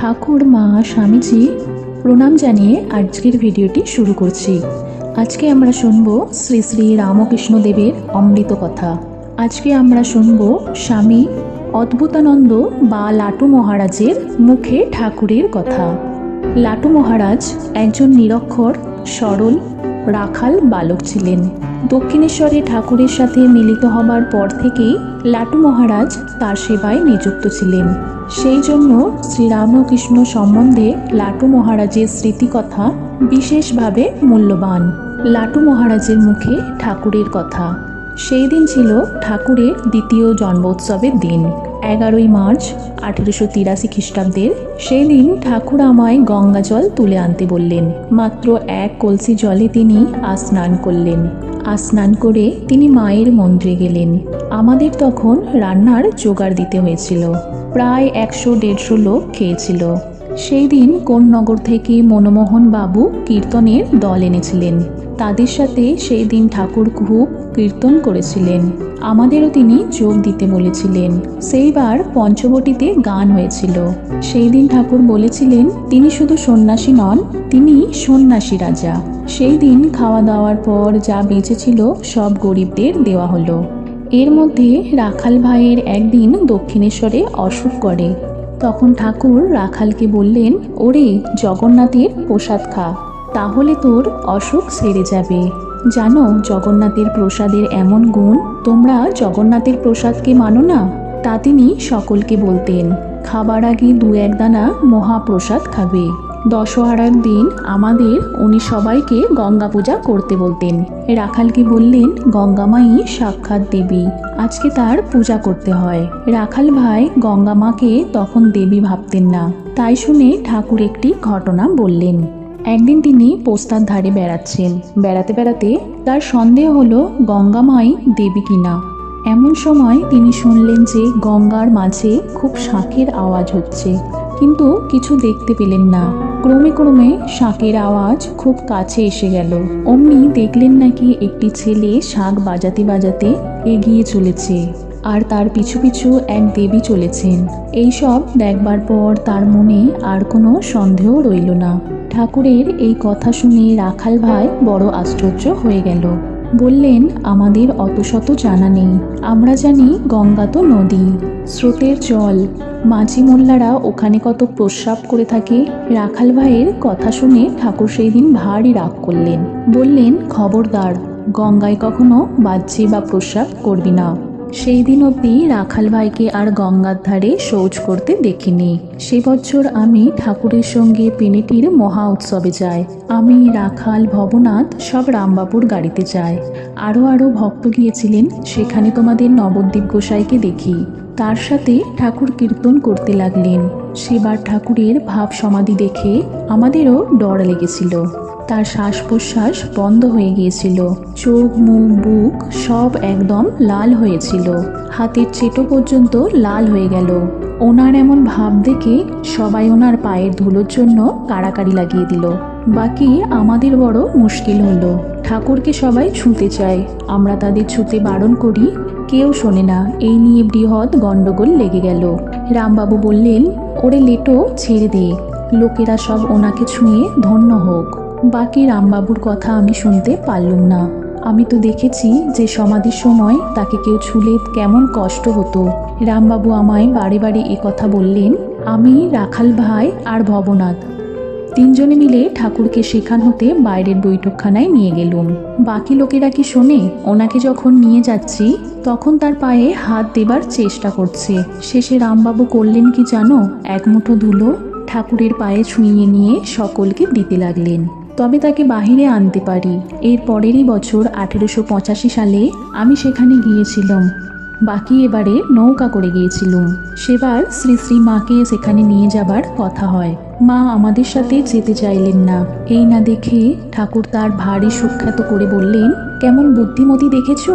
ঠাকুর মা স্বামীজি প্রণাম জানিয়ে আজকের ভিডিওটি শুরু করছি। আজকে আমরা শুনব শ্রী শ্রী রামকৃষ্ণ দেবের অমৃত কথা। আজকে আমরা শুনব স্বামী অদ্ভুতানন্দ বা লাটু মহারাজের মুখে ঠাকুরের কথা। লাটু মহারাজ একজন নিরক্ষর, সরল রাখাল বালক ছিলেন। দক্ষিণেশ্বরে ঠাকুরের সাথে মিলিত হবার পর থেকেই লাটু মহারাজ তার সেবায় নিযুক্ত ছিলেন। সেই জন্য শ্রীরামকৃষ্ণ সম্বন্ধে লাটু মহারাজের স্মৃতিকথা বিশেষভাবে মূল্যবান। লাটু মহারাজের মুখে ঠাকুরের কথা। সেই দিন ছিল ঠাকুরের দ্বিতীয় জন্মোৎসবের দিন। এগারোই মার্চ আঠেরোশো তিরাশি খ্রিস্টাব্দের সেদিন ঠাকুর আমায় গঙ্গা জল তুলে আনতে বললেন। মাত্র এক কলসি জলে তিনি আস্নান করলেন। আস্নান করে তিনি মায়ের মন্দিরে গেলেন। আমাদের তখন রান্নার জোগাড় দিতে হয়েছিল। প্রায় একশো দেড়শো লোক খেয়েছিল। সেই দিন কোন নগর থেকে মনমোহন বাবু কীর্তনের দল এনেছিলেন। তাদের সাথে সেই দিন ঠাকুর খুব কীর্তন করেছিলেন। আমাদেরও তিনি যোগ দিতে বলেছিলেন। সেইবার পঞ্চবটিতে গান হয়েছিল। সেই দিন ঠাকুর বলেছিলেন, তিনি শুধু সন্ন্যাসী নন, তিনি সন্ন্যাসী রাজা। সেই দিন খাওয়া দাওয়ার পর যা বেঁচেছিল সব গরিবদের দেওয়া হলো। এর মধ্যে রাখাল ভাইয়ের একদিন দক্ষিণেশ্বরে অসুখ করে। তখন ঠাকুর রাখালকে বললেন, ওরে জগন্নাথের প্রসাদ খা, তাহলে তোর অসুখ সেরে যাবে। জানো, জগন্নাথের প্রসাদের এমন গুণ, তোমরা জগন্নাথের প্রসাদকে মানো না? তা তিনি সকলকে বলতেন, খাবার আগে দু এক দানা মহাপ্রসাদ খাবে। দশহারার দিন আমাদের উনি সবাইকে গঙ্গা পূজা করতে বলতেন। রাখালকে বললেন গঙ্গামাই সাক্ষাৎ দেবী, আজকে তার পূজা করতে হয়। রাখাল ভাই গঙ্গা মাকে তখন দেবী ভাবতেন না। তাই শুনে ঠাকুর একটি ঘটনা বললেন। একদিন তিনি পোস্তার ধারে বেড়াচ্ছেন। বেড়াতে বেড়াতে তার সন্দেহ হলো গঙ্গামাই দেবী কিনা এমন সময় তিনি শুনলেন যে গঙ্গার মাঝে খুব শাঁখের আওয়াজ হচ্ছে। কিন্তু কিছু দেখতে পেলেন না। ক্রমে ক্রমে শাঁখের আওয়াজ খুব কাছে এসে গেল। অমনি দেখলেন নাকি একটি ছেলে শাঁখ বাজাতে বাজাতে এগিয়ে চলেছে আর তার পিছু পিছু এক দেবী চলেছেন। এইসব দেখবার পর তার মনে আর কোনো সন্দেহ রইল না। ঠাকুরের এই কথা শুনে রাখাল ভাই বড় আশ্চর্য হয়ে গেল। বললেন, আমাদের অত শত জানা নেই। আমরা জানি গঙ্গা তো নদী, স্রোতের জল। মাঝি মোল্লারা ওখানে কত প্রস্রাব করে থাকে। রাখাল ভাইয়ের কথা শুনে ঠাকুর সেই দিন ভারী রাগ করলেন। বললেন, খবরদার, গঙ্গায় কখনো বাহ্যে বা প্রস্রাব করবি না। সেই দিন অবধি রাখাল ভাইকে আর গঙ্গার ধারে শৌচ করতে দেখিনি। সে বছর আমি ঠাকুরের সঙ্গে পেনেটির মহা উৎসবে যাই। আমি, রাখাল, ভবনাথ সব রামবাবুর গাড়িতে যাই। আরও আরও ভক্ত গিয়েছিলেন, সেখানে তোমাদের নবদ্বীপ গোসাইকে দেখি। তার সাথে ঠাকুর কীর্তন করতে লাগলেন। সেবার ঠাকুরের ভাব সমাধি দেখে আমাদেরও ডর লেগেছিল। তার শ্বাস প্রশ্বাস বন্ধ হয়ে গিয়েছিল। চোখ, মুখ, বুক সব একদম লাল হয়েছিল। হাতের চেটো পর্যন্ত লাল হয়ে গেল। ওনার এমন ভাব দেখে সবাই ওনার পায়ের ধুলোর জন্য কাড়াকাড়ি লাগিয়ে দিল। বাকি আমাদের বড় মুশকিল হলো। ঠাকুরকে সবাই ছুঁতে চায়। আমরা তাদের ছুঁতে বারণ করি, কেউ শোনে না। এই নিয়ে বৃহৎ গণ্ডগোল লেগে গেল। রামবাবু বললেন, ওরে লেটো, ছেড়ে দে। লোকেরা সব ওনাকে ছুঁয়ে ধন্য হোক। বাকি রামবাবুর কথা আমি শুনতে পারলুম না। আমি তো দেখেছি যে সমাধির সময় তাকে কেউ ছুলে কেমন কষ্ট হতো। রামবাবু আমায় বারে বারে কথা বললেন, আমি রাখাল ভাই আর ভবনাথ। তিনজনে মিলে ঠাকুরকে সেখান হতে বাইরের বৈঠকখানায় নিয়ে গেলুম। বাকি লোকেরা কি শোনে? ওনাকে যখন নিয়ে যাচ্ছি, তখন তার পায়ে হাত দেবার চেষ্টা করছে। শেষে রামবাবু করলেন কি জানো? এক মুঠো ধুলো ঠাকুরের পায়ে ছুঁইয়ে নিয়ে সকলকে দিতে লাগলেন। তবে তাকে বাহিরে আনতে পারি। এর পরেরই বছর আঠেরোশো পঁচাশি সালে আমি সেখানে গিয়েছিলাম। বাকি এবারে নৌকা করে গিয়েছিলুম। সেবার শ্রী শ্রী মাকে সেখানে নিয়ে যাবার কথা হয়। মা আমাদের সাথে যেতে চাইলেন না। এই না দেখে ঠাকুর তার ভারী সুখ্যাত করে বললেন, কেমন বুদ্ধিমতি দেখেছ?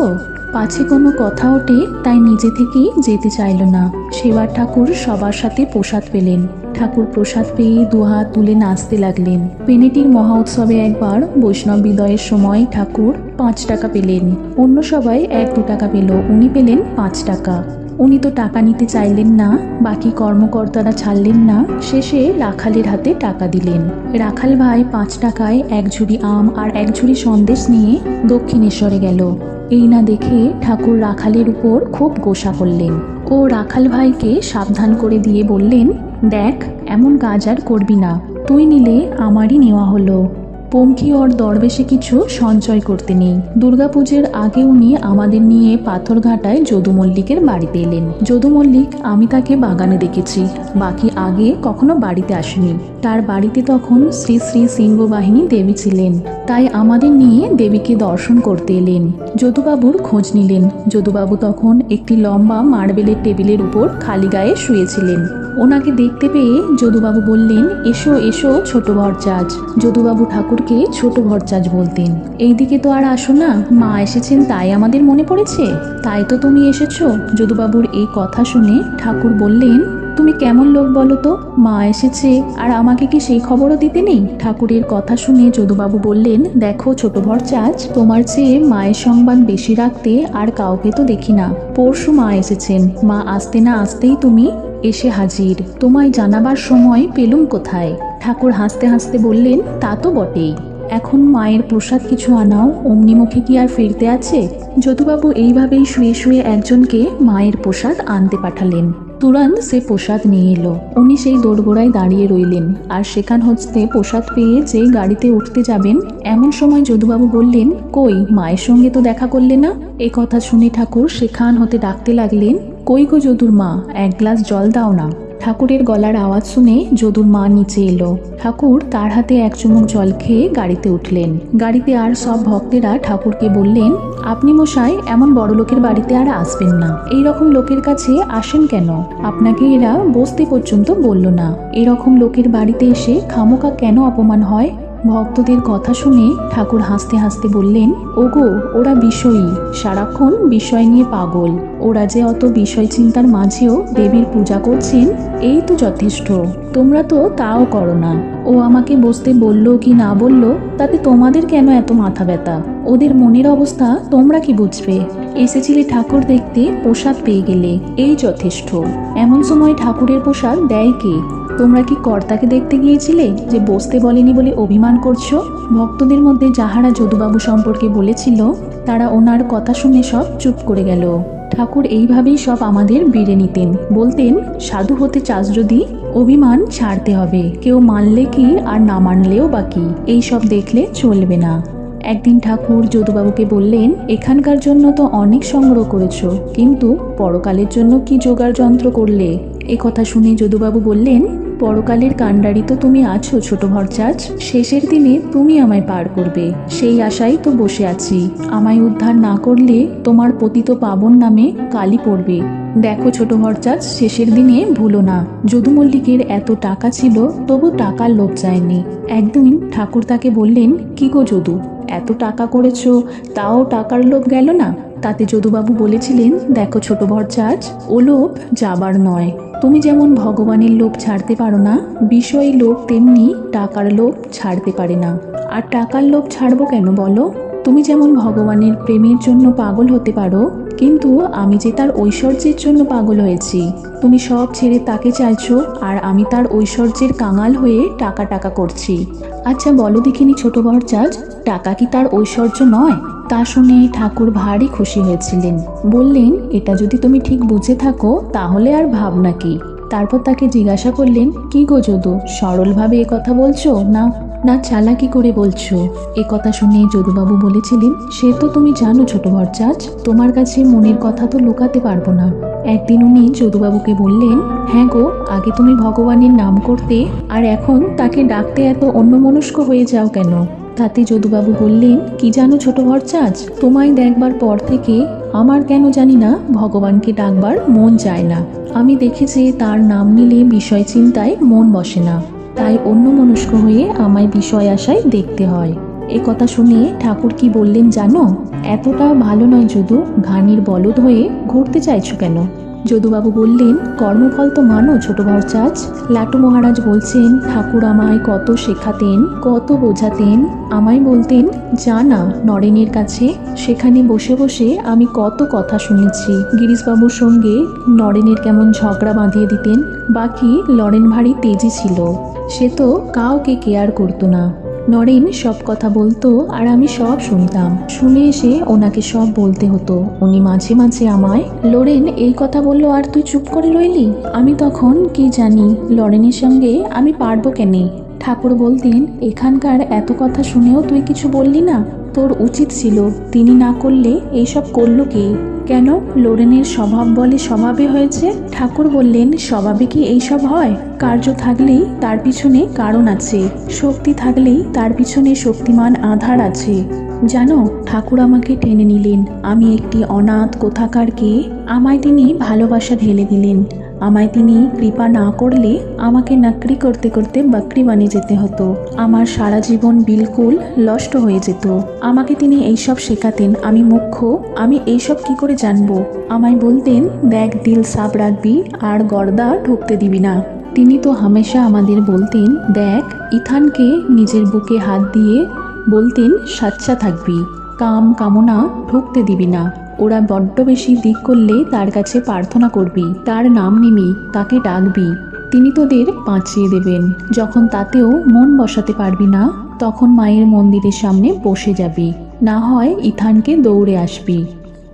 পাছে কোনো কথা ওঠে, তাই নিজে থেকেই যেতে চাইল না। সেবার ঠাকুর সবার সাথে প্রসাদ পেলেন। ঠাকুর প্রসাদ পেয়ে দুহাত তুলে নাচতে লাগলেন। পেনেটির মহা উৎসবে একবার বৈষ্ণব বিদয়ের সময় ঠাকুর পাঁচ টাকা পেলেন। অন্য সবাই এক দু টাকা পেল উনি পেলেন পাঁচ টাকা। উনি তো টাকা নিতে চাইলেন না, বাকি কর্মকর্তারা ছাড়লেন না, শেষে রাখালের হাতে টাকা দিলেন। রাখাল ভাই পাঁচ টাকায় এক ঝুড়ি আম আর এক ঝুড়ি সন্দেশ নিয়ে দক্ষিণেশ্বরে গেল। এই না দেখে ঠাকুর রাখালের উপর খুব গোসা করলেন। ও রাখাল ভাইকে সাবধান করে দিয়ে বললেন, দেখ, এমন কাজ আর করবি না। তুই নিলে আমারই নেওয়া হলো। পঙ্কি ওর দরবেশে কিছু সঞ্চয় করতে নেই। দুর্গাপুজোর আগে উনি আমাদের নিয়ে পাথরঘাটায় যদু মল্লিকের বাড়িতে এলেন। যদু মল্লিক, আমি তাকে বাগানে দেখেছি। বাকি আগে কখনো বাড়িতে আসেনি। তার বাড়িতে তখন শ্রী শ্রী সিংহ বাহিনী দেবী ছিলেন। তাই আমাদের নিয়ে দেবীকে দর্শন করতে এলেন। যদুবাবুর খোঁজ নিলেন। যদুবাবু তখন একটি লম্বা মার্বেলের টেবিলের উপর খালি গায়ে শুয়েছিলেন। ওনাকে দেখতে পেয়ে যদুবাবু বললেন, এসো এসো, ছোট ভরচাজ। যদুবাবু ঠাকুরকে ছোট ভরচাজ বলতেন। এইদিকে তো আর আসো না। মা এসেছেন, তাই আমাদের মনে পড়েছে। তাই তো তুমি এসেছ। যদুবাবুর এই কথা শুনে ঠাকুর বললেন, তুমি কেমন লোক বলো তো? মা এসেছে, আর আমাকে কি সেই খবরও দিতে নেই? ঠাকুরের কথা শুনে যদুবাবু বললেন, দেখো ছোট ভরচাজ, তোমার চেয়ে মায়ের সংবাদ বেশি রাখতে আর কাউকে তো দেখি না। পরশু মা এসেছেন। মা আসতে না আসতেই তুমি এসে হাজির। তোমায় জানাবার সময় পেলুম কোথায়? ঠাকুর হাসতে হাসতে বললেন, তা তো বটেই। এখন মায়ের প্রসাদ কিছু আনাও, অমনি মুখে কি আর ফিরতে আছে? যদুবাবু এইভাবেই শুয়ে শুয়ে একজনকে মায়ের প্রসাদ আনতে পাঠালেন। তুরান্ত সে প্রসাদ নিয়ে এলো। উনি সেই দোরগোড়ায় দাঁড়িয়ে রইলেন। আর সেখান হতে প্রসাদ পেয়ে যে গাড়িতে উঠতে যাবেন, এমন সময় যদুবাবু বললেন, কই, মায়ের সঙ্গে তো দেখা করলে না? এ কথা শুনে ঠাকুর সেখান হতে ডাকতে লাগলেন, কই গো যদুর মা, এক গ্লাস জল দাও না। ঠাকুরের গলার আওয়াজ শুনে যদুর মা নিচে এলো। ঠাকুর তার হাতে এক চুমুক জল খেয়ে গাড়িতে উঠলেন। গাড়িতে আর সব ভক্তেরা ঠাকুরকে বললেন, আপনি মশাই, এমন বড় লোকের বাড়িতে আর আসবেন না। এই রকম লোকের কাছে আসেন কেন? আপনাকে এরা বসতে পর্যন্ত বলল না। এরকম লোকের বাড়িতে এসে খামোকা কেন অপমান হয়? ভক্তদের কথা শুনে ঠাকুর হাসতে হাসতে বললেন, ওগো, ওরা বিষয়ী। সারাক্ষণ বিষয় নিয়ে পাগল। ওরা যে অত বিষয় চিন্তার মাঝেও দেবীর পূজা করছেন, এই তো যথেষ্ট। তোমরা তো তাও করো না। ও আমাকে বসতে বলল কি না বলল, তাতে তোমাদের কেন এত মাথা ব্যথা? ওদের মনের অবস্থা তোমরা কি বুঝবে? এসেছিলে ঠাকুর দেখতে, প্রসাদ পেয়ে গেলে। এই যথেষ্ট। এমন সময় ঠাকুরের প্রসাদ দেয় কে? তোমরা কি কর্তাকে দেখতে গিয়েছিলে যে বসতে বলেনি বলে অভিমান করছ? ভক্তদের মধ্যে যাহারা যদুবাবু সম্পর্কে বলেছিল, তারা ওনার কথা শুনে সব চুপ করে গেল। ঠাকুর এইভাবেই সব আমাদের বেড়ে নিতেন। বলতেন, সাধু হতে চাস যদি, অভিমান ছাড়তে হবে। কেউ মানলে কি আর না মানলেও বাকি এই সব দেখলে চলবে না। একদিন ঠাকুর যদুবাবুকে বললেন, এখানকার জন্য তো অনেক সংগ্রহ করেছ, কিন্তু পরকালের জন্য কি জোগাড় যন্ত্র করলে? এ কথা শুনে যদুবাবু বললেন পরকালের কাণ্ডারি তো তুমি আছো, ছোট ভরচাজ। শেষের দিনে তুমি আমায় পার করবে। সেই আশাই তো বসে আছি। আমায় উদ্ধার না করলে তোমার পতিত পাবন নামে কালি পড়বে। দেখো, ছোট ভরচাজ, শেষের দিনে ভুলো না। যদু মল্লিকের এত টাকা ছিল, তবু টাকার লোভ যায়নি একদিন ঠাকুর তাকে বললেন, কি গো যদু, এত টাকা করেছ, তাও টাকার লোভ গেল না? তাতে যদুবাবু বলেছিলেন, দেখো, ছোট ভরচাজ, ও লোভ যাবার নয়। তুমি যেমন ভগবানের লোভ ছাড়তে পারো না, বিষয় লোভ তেমনি টাকার লোভ ছাড়তে পারে না। আর টাকার লোভ ছাড়বো কেন বলো? তুমি যেমন ভগবানের প্রেমের জন্য পাগল হতে পারো, কিন্তু আমি যে তার ঐশ্বর্যের জন্য পাগল হয়েছি। তুমি সব ছেড়ে তাকে চাইছো, আর আমি তার ঐশ্বর্যের কাঙাল হয়ে টাকা টাকা করছি। আচ্ছা বলো দেখিনি ছোট বরচাজ, টাকা কি তার ঐশ্বর্য নয়? তা শুনে ঠাকুর ভারী খুশি হয়েছিলেন। বললেন, এটা যদি তুমি ঠিক বুঝে থাকো, তাহলে আর ভাবনা কি? তারপর তাকে জিজ্ঞাসা করলেন, কি গো যদু, সরলভাবে এ কথা বলছো? না না, চালাকি করে বলছো। এ কথা শুনে যদুবাবু বলেছিলেন, সে তো তুমি জানো ছোট ভরচাজ তোমার কাছে মনের কথা তো লুকাতে পারব না। একদিন উনি যদুবাবুকে বললেন হ্যাঁ গো, আগে তুমি ভগবানের নাম করতে, আর এখন তাকে ডাকতে এত অন্যমনস্ক হয়ে যাও কেন? তাতে যদুবাবু বললেন, কি জানো ছোট ভরচাজ তোমায় দেখবার পর থেকে আমার কেন জানি না ভগবানকে ডাকবার মন চায় না। আমি দেখেছি তার নাম নিলে বিষয় চিন্তায় মন বসে না। তাই অন্য মনস্ক হয়ে আমায় বিষয় আশায় দেখতে হয়। এ কথা শুনে ঠাকুর কি বললেন জানো? এতটা ভালো নয় যদু, ঘানির বলদ হয়ে ঘুরতে চাইছো কেন? যদুবাবু বললেন, কর্মফল তো মানো, ছোট ভরচাজ লাটু মহারাজ বলছেন, ঠাকুর আমায় কত শেখাতেন, কত বোঝাতেন। আমায় বলতেন, যা না, নরেনের কাছে, সেখানে বসে বসে আমি কত কথা শুনেছি। গিরিশবাবুর সঙ্গে নরেনের কেমন ঝগড়া বাঁধিয়ে দিতেন। বাকি লরেন ভারী তেজি ছিল। সে তো কাউকে কেয়ার করতো না। নরেন সব কথা বলতো আর আমি সব শুনতাম। শুনে এসে ওনাকে সব বলতে হতো। উনি মাঝে মাঝে আমায় লোরেন এই কথা বলল আর তুই চুপ করে রইলি? আমি তখন, কি জানি লরেনের সঙ্গে আমি পারব কেনে? ঠাকুর বলতেন, এখানকার এত কথা শুনেও তুই কিছু বললি না। তোর উচিত ছিল, তিনি না করলে এইসব করল কে? কেন লোরেনের স্বভাব বলে স্বভাবে হয়েছে? ঠাকুর বললেন, স্বভাবে কি এইসব হয়? কার্য থাকলেই তার পিছনে কারণ আছে। শক্তি থাকলেই তার পিছনে শক্তিমান আধার আছে। জানো, ঠাকুর আমাকে টেনে নিলেন। আমি একটি অনাথ কোথাকারকে আমায় তিনি ভালোবাসা ঢেলে দিলেন। আমায় তিনি কৃপা না করলে আমাকে নাকরি করতে করতে বাকরি বানিয়ে যেতে হতো। আমার সারা জীবন বিলকুল নষ্ট হয়ে যেত। আমাকে তিনি এইসব শেখাতেন, আমি মুখ্য আমি এইসব কি করে জানব? আমায় বলতেন, দেখ, দিল সাপ রাখবি, আর গর্দা ঢুকতে দিবি না। তিনি তো হামেশা আমাদের বলতেন, দেখ, ইথানকে নিজের বুকে হাত দিয়ে বলতেন, সাচ্চা থাকবি, কাম কামনা ঢুকতে দিবি না। ওরা বড্ড বেশি দিক করলে তার কাছে প্রার্থনা করবি। তার নাম নিবি, তাকে ডাকবি। তিনি তোদের বাঁচিয়ে দেবেন। যখন তাতেও মন বসাতে পারবি না, তখন মায়ের মন্দিরের সামনে বসে যাবি। না হয় ইথানকে দৌড়ে আসবি।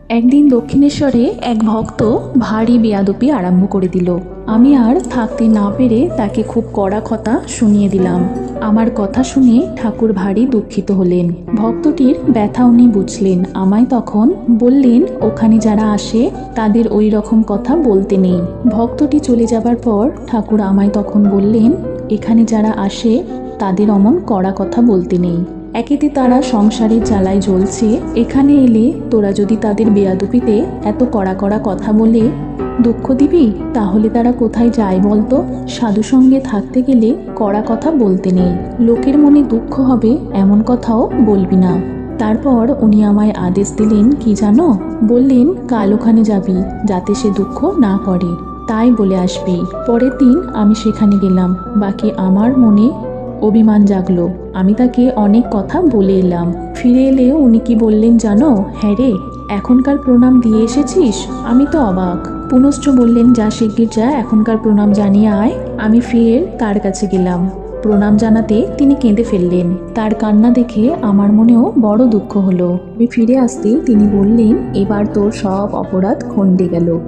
একদিন দক্ষিণেশ্বরে এক ভক্ত ভারী বেয়াদপি আরম্ভ করে দিল। আমি আর থাকতে না পেরে তাকে খুব কড়া কথা শুনিয়ে দিলাম। আমার কথা শুনে ঠাকুর ভারী দুঃখিত হলেন। ভক্তটির ব্যথা উনি বুঝলেন। আমায় তখন বললেন, ওখানে যারা আসে, তাদের ওই রকম কথা বলতে নেই। ভক্তটি চলে যাবার পর ঠাকুর আমায় তখন বললেন, এখানে যারা আসে, তাদের অমন কড়া কথা বলতে নেই। একেতে তারা সংসারের জ্বালায় জ্বলছে। এখানে এলে তোরা যদি তাদের বেয়াদুপিতে এত কড়া কড়া কথা বলে দুঃখ দিবি? তাহলে তারা কোথায় যায় বলতো? সাধু সঙ্গে থাকতে গেলে কড়া কথা বলতে নেই। লোকের মনে দুঃখ হবে, এমন কথাও বলবি না। তারপর উনি আমায় আদেশ দিলেন, কি জানো? বললেন, কাল ওখানে যাবি, যাতে সে দুঃখ না করে। তাই বলে আসবি। পরের দিন আমি সেখানে গেলাম। বাকি আমার মনে অভিমান জাগলো। আমি তাকে অনেক কথা বলে এলাম। ফিরে এলে উনি কি বললেন জানো? হ্যাঁ রে, এখনকার প্রণাম দিয়ে এসেছিস? আমি তো অবাক। পুনশ্চ বললেন, যা শিগগির যা, এখনকার প্রণাম জানিয়ে আয়। আমি ফের তার কাছে গেলাম। প্রণাম জানাতে তিনি কেঁদে ফেললেন। তার কান্না দেখে আমার মনেও বড় দুঃখ হলো। আমি ফিরে আসতেই তিনি বললেন, এবার তোর সব অপরাধ খণ্ডে গেল।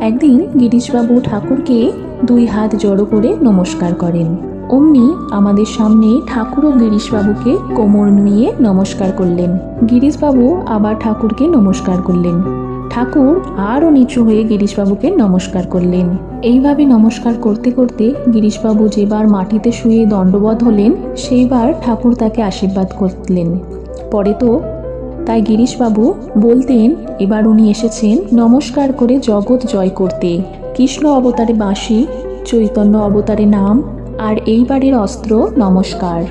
একদিন গিরিশবাবু ঠাকুরকে দুই হাত জড়ো করে নমস্কার করেন। অমনি আমাদের সামনে ঠাকুর ও গিরিশবাবুকে কোমর নুয়ে নমস্কার করলেন। গিরিশবাবু আবার ঠাকুরকে নমস্কার করলেন। ঠাকুর আরও নিচু হয়ে গিরিশবাবুকে নমস্কার করলেন। এইভাবে নমস্কার করতে করতে গিরিশবাবু যেবার মাটিতে শুয়ে দণ্ডবধ হলেন, সেইবার ঠাকুর তাকে আশীর্বাদ করলেন। পরে তো তাই গিরিশবাবু বলতেন, এবার উনি এসেছেন নমস্কার করে জগৎ জয় করতে। কৃষ্ণ অবতারে বাঁশি, চৈতন্য অবতারে নাম, আর এইবারের অস্ত্র নমস্কার।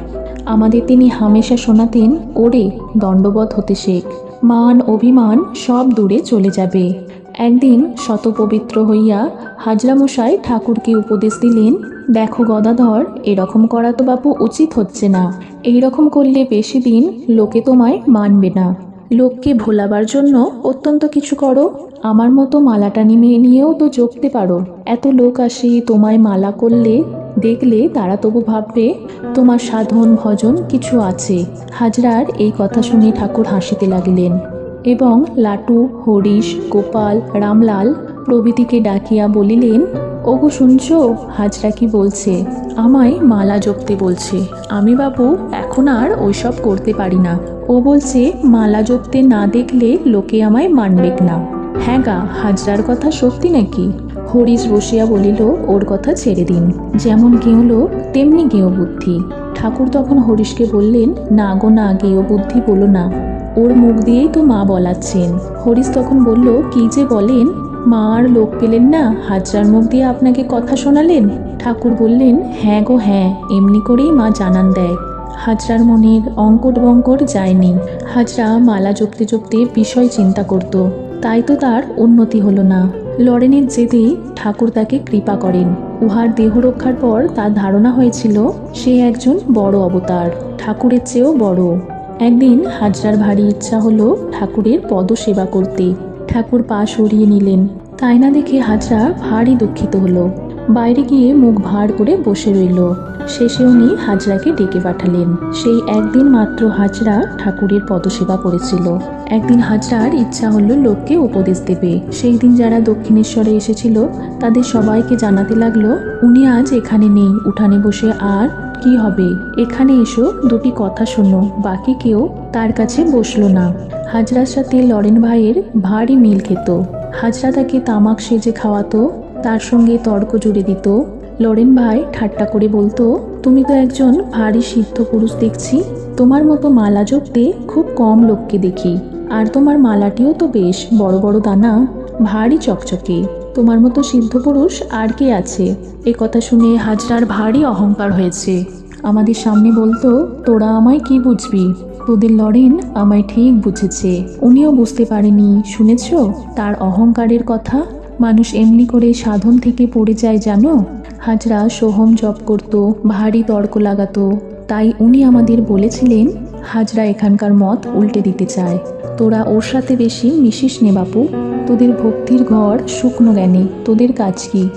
আমাদের তিনি হামেশা শোনাতেন, ওরে, দণ্ডবধ হতে শেখ। মান, অভিমান সব দূরে চলে যাবে। একদিন শতপবিত্র হইয়া হাজরামশাই ঠাকুরকে উপদেশ দিলেন, দেখো গদাধর, এরকম করা তো বাপু উচিত হচ্ছে না। এই রকম করলে বেশি দিন লোকে তোমায় মানবে না। লোককে ভোলাবার জন্য, অত্যন্ত কিছু করো, আমার মতো মালাটা মেয়ে নিয়েও তো জপতে পারো। এত লোক আসে, তোমায় মালা করলে, দেখলে তারা তবু ভাববে, তোমার সাধন ভজন কিছু আছে। হাজরার এই কথা শুনে ঠাকুর হাসিতে লাগিলেন এবং লাটু, হরিশ, গোপাল, রামলাল প্রভৃতিকে ডাকিয়া বলিলেন, ওগো শুনছ, হাজরা কি বলছে? আমায় মালা জপতে বলছে। আমি বাবু, এখন আর ওইসব করতে পারি না। ও বলছে, মালা জপতে না দেখলে লোকে আমায় মানবেক না। হ্যাঁ গা, হাজরার কথা সত্যি নাকি? হরিশ বসিয়া বলিল, ওর কথা ছেড়ে দিন। যেমন গেঁয়ো তেমনি গেঁয়ো বুদ্ধি। ঠাকুর তখন হরিশকে বললেন, না গো, না গেঁয়ো বুদ্ধি বলো না। ওর মুখ দিয়েই তো মা বলাচ্ছেন। হরিশ তখন বলল, কি যে বলেন? মা আর লোক পেলেন না, হাজরার মুখ দিয়ে আপনাকে কথা শোনালেন? ঠাকুর বললেন হ্যাঁ গো হ্যাঁ এমনি করেই মা জানান দেয়। হাজরার মনের অঙ্কট বঙ্কট যায়নি। হাজরা মালা জপতে জপতে বিষয় চিন্তা করত। তাই তো তার উন্নতি হলো না। লরেনের জেদে ঠাকুর তাকে কৃপা করেন। উহার দেহ রক্ষার পর তার ধারণা হয়েছিল, সে একজন বড় অবতার, ঠাকুরের চেয়েও বড়। একদিন হাজরার ভারী ইচ্ছা হলো ঠাকুরের পদসেবা করতে। ঠাকুর পা সরিয়ে নিলেন। তাই না দেখে হাজরা ভারী দুঃখিত হলো। বাইরে গিয়ে মুখ ভার করে বসে রইল। শেষে উনি হাজরাকে ডেকে পাঠালেন। সেই একদিন মাত্র হাজরা ঠাকুরের পদসেবা করেছিল। একদিন হাজরার ইচ্ছা হলো লোককে উপদেশ দেবে। সেই দিন যারা দক্ষিণেশ্বরে এসেছিল, তাদের সবাইকে জানাতে লাগল, উনি আজ এখানে নেই, উঠানে বসে আর কি হবে? এখানে এসো, দুটি কথা শোনো, বাকি কেউ তার কাছে বসল না। হাজরার সাথে লরেন ভাইয়ের ভারী মিল খেত। হাজরা তাকে তামাক সেজে খাওয়াতো তার সঙ্গে তর্ক জুড়ে দিত। লরেন ভাই ঠাট্টা করে বলতো, তুমি তো একজন ভারী সিদ্ধ পুরুষ দেখছি। তোমার মতো মালা জপতে খুব কম লোককে দেখি। আর তোমার মালাটিও তো বেশ বড় বড় দানা, ভারী চকচকে। তোমার মতো সিদ্ধ পুরুষ আর কে আছে? এ কথা শুনে হাজরার ভারী অহংকার হয়েছে। আমাদের সামনে বলতো, তোরা আমায় কি বুঝবি? তোদের লরেন আমায় ঠিক বুঝেছে। উনিও বুঝতে পারেনি, শুনেছ? তার অহংকারের কথা মানুষ এমনি করে সাধন থেকে পড়ে যায় জানো? হাজরা সোহম জপ করত, ভারী তর্ক লাগাতো। তাই উনি আমাদের বলেছিলেন, হাজরা এখানকার মত উল্টে দিতে চায়। তোরা ওর সাথে বেশি মিশিস নে বাপু। তোদের ভক্তির ঘর শুকনো জ্ঞানে। তোদের কাজ কি?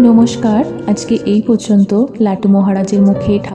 নমস্কার, আজকে এই পর্যন্ত। লাটু মহারাজের মুখে